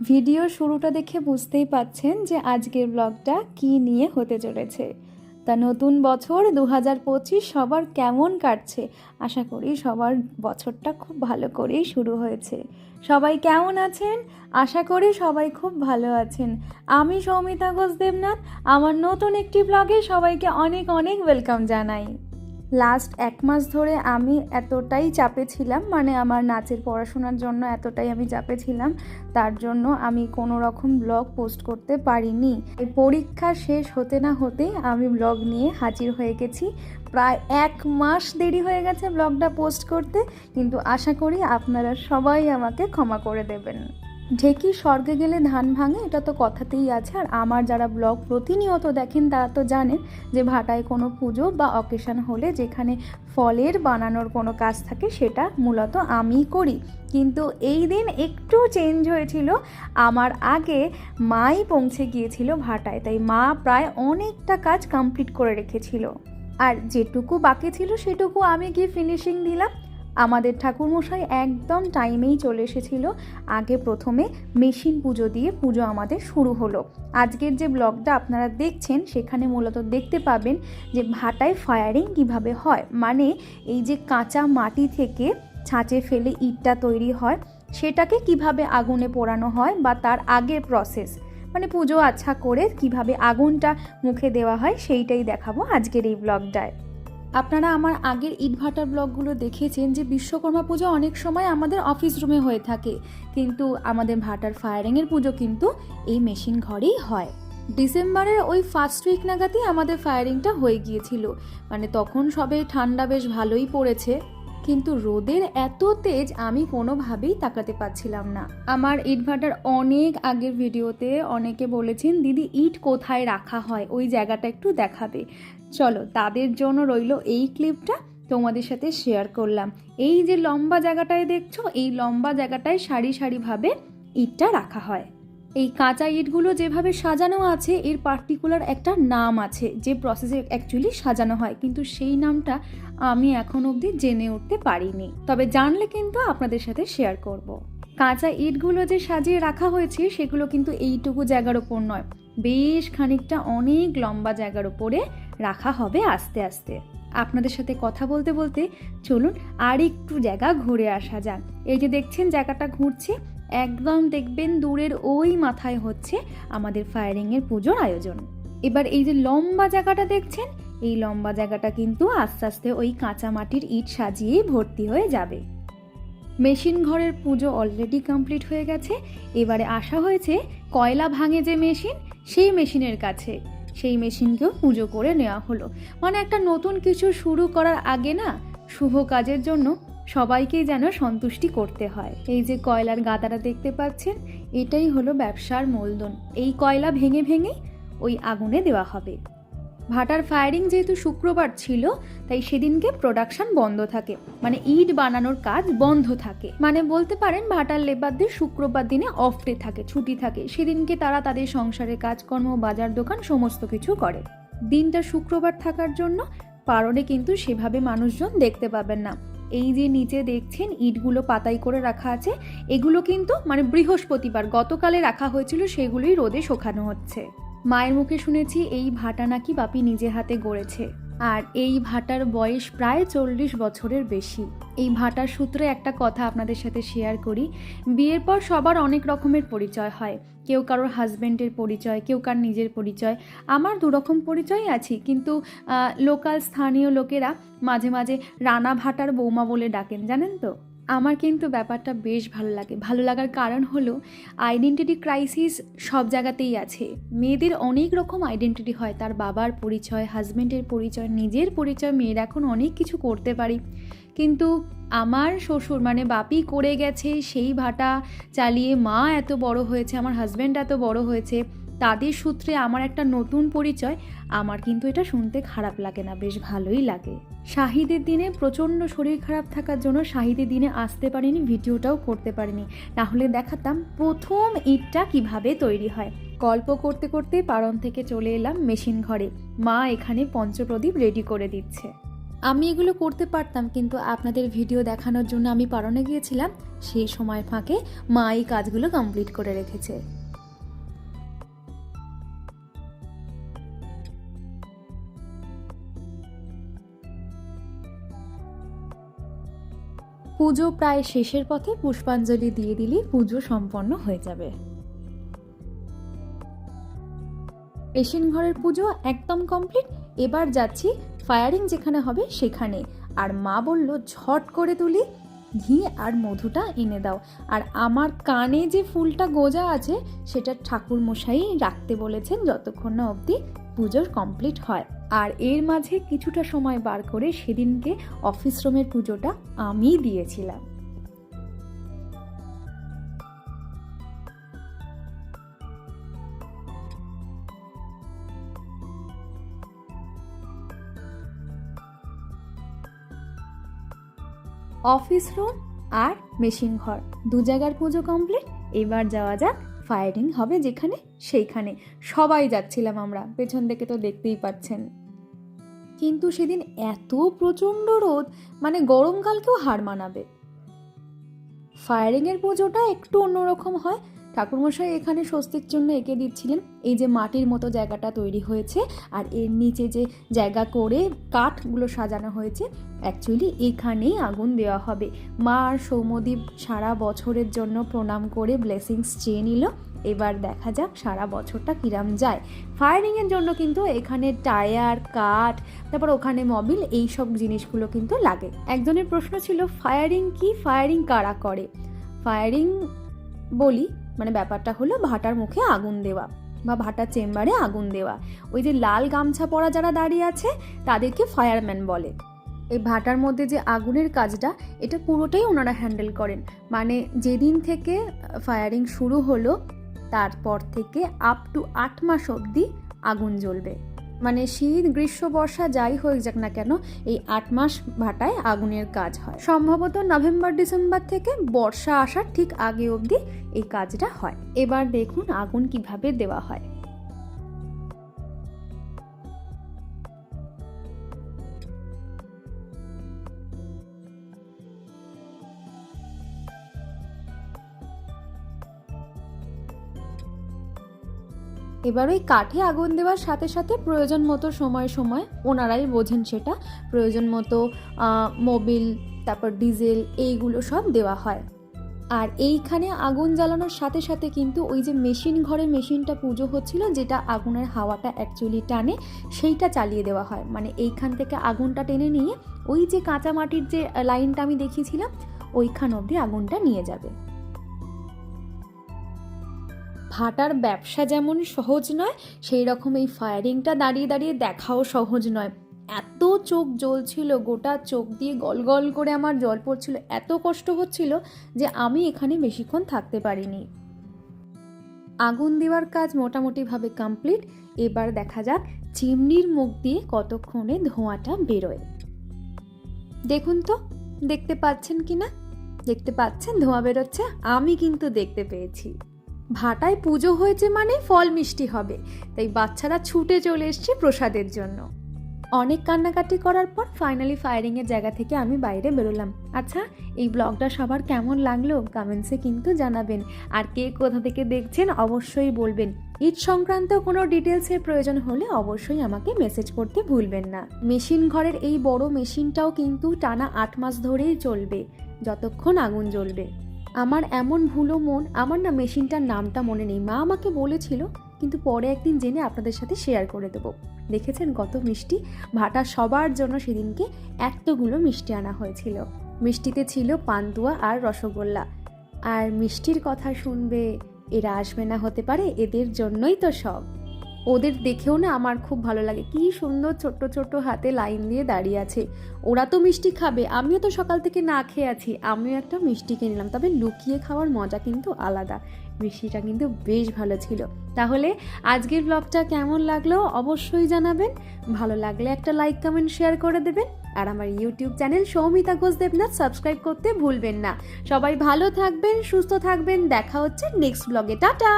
Video শুরুটা দেখে বুঝতেই পাচ্ছেন যে আজকের ব্লগটা কি নিয়ে হতে চলেছে। তা নতুন বছর দু হাজার পঁচিশ সবার কেমন কাটছে? আশা করি সবার বছরটা খুব ভালো করেই শুরু হয়েছে। সবাই কেমন আছেন? আশা করি সবাই খুব ভালো আছেন। আমি সৌমিতা ঘোষ দেবনাথ, আমার নতুন একটি ব্লগে সবাইকে অনেক অনেক ওয়েলকাম জানাই। লাস্ট এক মাস ধরে আমি এতটাই চাপে ছিলাম মানে আমার নাচের পড়াশোনার জন্য এতটাই আমি চাপে ছিলাম, তার জন্য আমি কোনো রকম ব্লগ পোস্ট করতে পারিনি। পরীক্ষা শেষ হতে না হতেই আমি ব্লগ নিয়ে হাজির হয়ে গেছি। প্রায় এক মাস দেরি হয়ে গেছে ব্লগটা পোস্ট করতে, কিন্তু আশা করি আপনারা সবাই আমাকে ক্ষমা করে দেবেন। ঢেকি স্বর্গে গেলে ধান ভাঙে, এটা তো কথাতেই আছে। আর আমার যারা ব্লগ প্রতিনিয়ত দেখেন, তারা তো জানেন যে ভাটায় কোনো পুজো বা অকেশন হলে যেখানে ফলের বানানোর কোনো কাজ থাকে, সেটা মূলত আমিই করি। কিন্তু এই দিন একটু চেঞ্জ হয়েছিল। আমার আগে মাই পৌঁছে গিয়েছিল ভাটায়, তাই মা প্রায় অনেকটা কাজ কমপ্লিট করে রেখেছিল। আর যেটুকু বাকি ছিল, সেটুকু আমি গিয়ে ফিনিশিং দিলাম। আমাদের ঠাকুরমশাই একদম টাইমেই চলে এসেছিল। আগে প্রথমে মেশিন পুজো দিয়ে পুজো আমাদের শুরু হলো। আজকের যে ব্লগটা আপনারা দেখছেন, সেখানে মূলত দেখতে পাবেন যে ভাটায় ফায়ারিং কীভাবে হয়। মানে এই যে কাঁচা মাটি থেকে ছাঁচে ফেলে ইটটা তৈরি হয়, সেটাকে কীভাবে আগুনে পোড়ানো হয় বা তার আগের প্রসেস মানে পুজো আচ্ছা করে কীভাবে আগুনটা মুখে দেওয়া হয়, সেইটাই দেখাবো আজকের এই ব্লগটায়। আপনারা আমার আগের ইটভাটার ব্লগগুলো দেখেছেন যে বিশ্বকর্মা পুজো অনেক সময় আমাদের অফিস রুমে হয়ে থাকে। কিন্তু আমাদের ভাটার ফায়ারিংয়ের পুজো কিন্তু এই মেশিন ঘরেই হয়। ডিসেম্বরের ওই ফার্স্ট উইক নাগাদই আমাদের ফায়ারিংটা হয়ে গিয়েছিল। মানে তখন সবে ঠান্ডা বেশ ভালোই পড়েছে। কিন্তু রোদের এত তেজ আমি কোনোভাবেই তাকাতে পারছিলাম না। আমার ইটভাটার অনেক আগের ভিডিওতে অনেকে বলেছেন, দিদি, ইট কোথায় রাখা হয়? ওই জায়গাটা একটু দেখাবে। চলো তাদের জন্য রইল এই ক্লিপটা তোমাদের সাথে শেয়ার করলাম। এই যে লম্বা জায়গাটায় দেখছ, এই লম্বা জায়গাটায় সারি সারিভাবে ইটটা রাখা হয়। এই কাঁচা ইটগুলো যেভাবে সাজানো আছে, এর পার্টিকুলার একটা নাম আছে যে প্রসেসে অ্যাকচুয়ালি সাজানো হয়। কিন্তু সেই নামটা আমি এখন অবধি জেনে উঠতে পারিনি। তবে জানলে কিন্তু আপনাদের সাথে শেয়ার করব। কাঁচা ইটগুলো যে সাজিয়ে রাখা হয়েছে, সেগুলো কিন্তু এইটুকু জায়গার ওপর নয়। বেশ খানিকটা অনেক লম্বা জায়গার ওপরে রাখা হবে আস্তে আস্তে। আপনাদের সাথে কথা বলতে বলতে চলুন আর একটু জায়গা ঘুরে আসা যাক। এই যে দেখছেন জায়গাটা ঘুরছে, একদম দেখবেন দূরের ওই মাথায় হচ্ছে আমাদের ফায়ারিংয়ের পুজোর আয়োজন। এবার এই যে লম্বা জায়গাটা দেখছেন, এই লম্বা জায়গাটা কিন্তু আস্তে আস্তে ওই কাঁচা মাটির ইট সাজিয়েই ভর্তি হয়ে যাবে। মেশিন ঘরের পুজো অলরেডি কমপ্লিট হয়ে গেছে। এবারে আসা হয়েছে কয়লা ভাঙে যে মেশিন সেই মেশিনের কাছে। সেই মেশিনকেও পুজো করে নেওয়া হলো। মানে একটা নতুন কিছু শুরু করার আগে না, শুভ কাজের জন্য সবাইকেই যেন সন্তুষ্টি করতে হয়। এই যে কয়লার গাদাটা দেখতে পাচ্ছেন, এটাই হলো ব্যবসার মূলধন। এই কয়লা ভেঙে ভেঙে ওই আগুনে দেওয়া হবে। ভাটার ফায়ারিং যেহেতু শুক্রবার ছিল, তাই সেদিনকে প্রোডাকশন বন্ধ থাকে। মানে ইট বানানোর কাজ বন্ধ থাকে। মানে বলতে পারেন, ভাটার লেবারদের শুক্রবার দিনে অফ ডে থাকে, ছুটি থাকে। সেদিনকে তারা তাদের সংসারের কাজকর্ম, বাজার দোকান সমস্ত কিছু করে। দিনটা শুক্রবার থাকার জন্য পারনে কিন্তু সেভাবে মানুষজন দেখতে পাবেন না। এই যে নিচে দেখছেন, ইটগুলো পাতাই করে রাখা আছে, এগুলো কিন্তু মানে বৃহস্পতিবার গতকালে রাখা হয়েছিল, সেগুলোই রোদে শোকানো হচ্ছে। মায়ের মুখে শুনেছি এই ভাটা নাকি বাপি নিজে হাতে গড়েছে। আর এই ভাটার বয়স প্রায় চল্লিশ বছরের বেশি। এই ভাটার সূত্রে একটা কথা আপনাদের সাথে শেয়ার করি। বিয়ের পর সবার অনেক রকমের পরিচয় হয়। কেউ কারোর হাজব্যান্ডের পরিচয়, কেউ কার নিজের পরিচয়। আমার দুরকম পরিচয় আছি, কিন্তু লোকাল স্থানীয় লোকেরা মাঝে মাঝে রানা ভাটার বৌমা বলে ডাকেন, জানেন তো? আমার কিন্তু ব্যাপারটা বেশ ভালো লাগে। ভালো লাগার কারণ হলো আইডেন্টিটি ক্রাইসিস সব জায়গাতেই আছে। মেয়েদের অনেক রকম আইডেন্টিটি হয়, তার বাবার পরিচয় হাজব্যান্ডের পরিচয়, নিজের পরিচয়, মেয়েরা এখন অনেক কিছু করতে পারি। কিন্তু আমার শ্বশুর মানে বাপি করে গেছে, সেই ভাটা চালিয়ে মা এত বড় হয়েছে, আমার হাজব্যান্ড এত বড় হয়েছে তাদের সূত্রে আমার একটা নতুন পরিচয়। আমার কিন্তু এটা শুনতে খারাপ লাগে না, বেশ ভালোই লাগে। শাহিদের দিনে প্রচণ্ড শরীর খারাপ থাকার জন্য শাহিদের দিনে আসতে পারিনি, ভিডিওটাও করতে পারিনি। তাহলে দেখাতাম প্রথম ইটটা কীভাবে তৈরি হয়। গল্প করতে করতে পারন থেকে চলে এলাম মেশিন ঘরে। মা এখানে পঞ্চপ্রদীপ রেডি করে দিচ্ছে। আমি এগুলো করতে পারতাম, কিন্তু আপনাদের ভিডিও দেখানোর জন্য আমি পারনে গিয়েছিলাম। সেই সময় ফাঁকে মা এই কাজগুলো কমপ্লিট করে রেখেছে। পুজো প্রায় শেষের পথে পুষ্পাঞ্জলি দিয়ে দিলেই পুজো সম্পন্ন হয়ে যাবে। এশিয়ান ঘরের পুজো একদম কমপ্লিট। এবার যাচ্ছি ফায়ারিং যেখানে হবে সেখানে। আর মা বলল, ঝট করে তুলি। ঘি আর মধুটা এনে দাও। আর আমার কানে যে ফুলটা গোজা আছে, সেটা ঠাকুর মশাই রাখতে বলেছেন যতক্ষণ না অবধি পুজোর কমপ্লিট হয়। আর এর মাঝে কিছুটা সময় বার করে সেদিনকে অফিস রুমের পুজোটা আমি দিয়েছিলাম। অফিস রুম আর মেশিন ঘর। দু জায়গার পুজো কমপ্লিট এবার যাওয়া যাক ফায়ারিং হবে যেখানে সেইখানে। সবাই যাচ্ছিলাম আমরা, পেছন থেকে তো দেখতেই পাচ্ছেন। কিন্তু সেদিন এত প্রচণ্ড রোদ মানে গরমকালকেও হার মানাবে। ফায়ারিংয়ের পুজোটা একটু অন্যরকম হয় ঠাকুরমশাই এখানে স্বস্তির জন্য এঁকে দিচ্ছিলেন। এই যে মাটির মতো জায়গাটা তৈরি হয়েছে আর এর নিচে যে জায়গা করে কাঠগুলো সাজানো হয়েছে অ্যাকচুয়ালি এখানেই আগুন দেওয়া হবে। মা আর সৌমদ্বীপ সারা বছরের জন্য প্রণাম করে ব্লেসিংস চেয়ে নিল। এবার দেখা যাক সারা বছরটা কিরাম যায়। ফায়ারিংয়ের জন্য কিন্তু এখানে টায়ার, কাঠ, তারপর ওখানে মবিল এই সব জিনিসগুলো কিন্তু লাগে। একজনের প্রশ্ন ছিল ফায়ারিং কি? ফায়ারিং কারা করে? ফায়ারিং বলি মানে ব্যাপারটা হলো ভাটার মুখে আগুন দেওয়া বা ভাটার চেম্বারে আগুন দেওয়া। ওই যে লাল গামছা পরা যারা দাঁড়িয়ে আছে, তাদেরকে ফায়ারম্যান বলে। এই ভাটার মধ্যে যে আগুনের কাজটা, এটা পুরোটাই ওনারা হ্যান্ডেল করেন। মানে যেদিন থেকে ফায়ারিং শুরু হলো, তারপর থেকে আপ টু আট মাস অবধি আগুন জ্বলবে। মানে শীত, গ্রীষ্ম, বর্ষা যাই হয়ে যাক না কেন, এই আট মাস ভাটায় আগুনের কাজ হয়। সম্ভবত নভেম্বর, ডিসেম্বর থেকে বর্ষা আসার ঠিক আগে অবধি এই কাজটা হয়। এবার দেখুন আগুন কীভাবে দেওয়া হয়। এবার ওই কাঠে আগুন দেওয়ার সাথে সাথে প্রয়োজন মতো সময় সময় ওনারাই বোঝেন সেটা। প্রয়োজন মতো মোবিল, তারপর ডিজেল এইগুলো সব দেওয়া হয়। আর এইখানে আগুন জ্বালানোর সাথে সাথে কিন্তু ওই যে মেশিন ঘরে মেশিনটা পুজো হচ্ছিল, যেটা আগুনের হাওয়াটা অ্যাকচুয়ালি টানে, সেইটা চালিয়ে দেওয়া হয়। মানে এইখান থেকে আগুনটা টেনে নিয়ে ওই যে কাঁচা মাটির যে লাইনটা আমি দেখিয়েছিলাম, ওইখান অবধি আগুনটা নিয়ে যাবে। ভাটার ব্যবসা যেমন সহজ নয়, সেই রকম এই ফায়ারিংটা দাঁড়িয়ে দাঁড়িয়ে দেখাও সহজ নয়। এত চোখ জ্বলছিল, গোটা চোখ দিয়ে গল গল করে আমার জল পড়ছিল। এত কষ্ট হচ্ছিল যে আমি এখানে বেশিক্ষণ থাকতে পারিনি। আগুন দেওয়ার কাজ মোটামুটিভাবে কমপ্লিট এবার দেখা যাক চিমনির মুখ দিয়ে কতক্ষণে ধোঁয়াটা বেরোয়। দেখুন তো, দেখতে পাচ্ছেন কি না দেখতে পাচ্ছেন ধোঁয়া বেরোচ্ছে? আমি কিন্তু দেখতে পেয়েছি। ভাটায় পুজো হয়েছে মানে ফল মিষ্টি হবে, তাই বাচ্চারা ছুটে চলে এসছে প্রসাদের জন্য। অনেক কান্নাকাটি করার পর ফাইনালি ফায়ারিংয়ের জায়গা থেকে আমি বাইরে বেরোলাম। আচ্ছা এই ব্লগটা সবার কেমন লাগল? কমেন্টসে কিন্তু জানাবেন। আর কে কোথা থেকে দেখছেন অবশ্যই বলবেন। ঈদ সংক্রান্ত কোনো ডিটেলসের প্রয়োজন হলে অবশ্যই আমাকে মেসেজ করতে ভুলবেন না। মেশিন ঘরের এই বড় মেশিনটাও কিন্তু টানা আট মাস ধরেই চলবে, যতক্ষণ আগুন জ্বলবে। আমার এমন ভুলো মন, আমার না মেশিনটার নামটা মনে নেই। মা আমাকে বলেছিল, কিন্তু পরে একদিন জেনে আপনাদের সাথে শেয়ার করে দেবো। দেখেছেন কত মিষ্টি? ভাটা সবার জন্য সেদিনকে এতগুলো মিষ্টি আনা হয়েছিল। মিষ্টিতে ছিল পান্তুয়া আর রসগোল্লা। আর মিষ্টির কথা শুনবে, এরা আসবে না হতে পারে, এদের জন্যই তো সব। ওদের দেখেও না আমার খুব ভালো লাগে। কি সুন্দর ছোট্ট ছোট্ট হাতে লাইন দিয়ে দাঁড়িয়ে আছে। ওরা তো মিষ্টি খাবে, আমিও তো সকাল থেকে না খেয়ে আছি। আমিও একটা মিষ্টি কিনে নিলাম, তবে লুকিয়ে খাওয়ার মজা কিন্তু আলাদা। মিষ্টিটা কিন্তু বেশ ভালো ছিল। তাহলে আজকের ব্লগটা কেমন লাগল অবশ্যই জানাবেন। ভালো লাগলে একটা লাইক কমেন্ট শেয়ার করে দেবেন। আর আমার YouTube channel Soumita Ghosh Debnath subscribe করতে ভুলবেন না। সবাই ভালো থাকবেন, সুস্থ থাকবেন, দেখা হচ্ছে নেক্সট ব্লগে টাটা!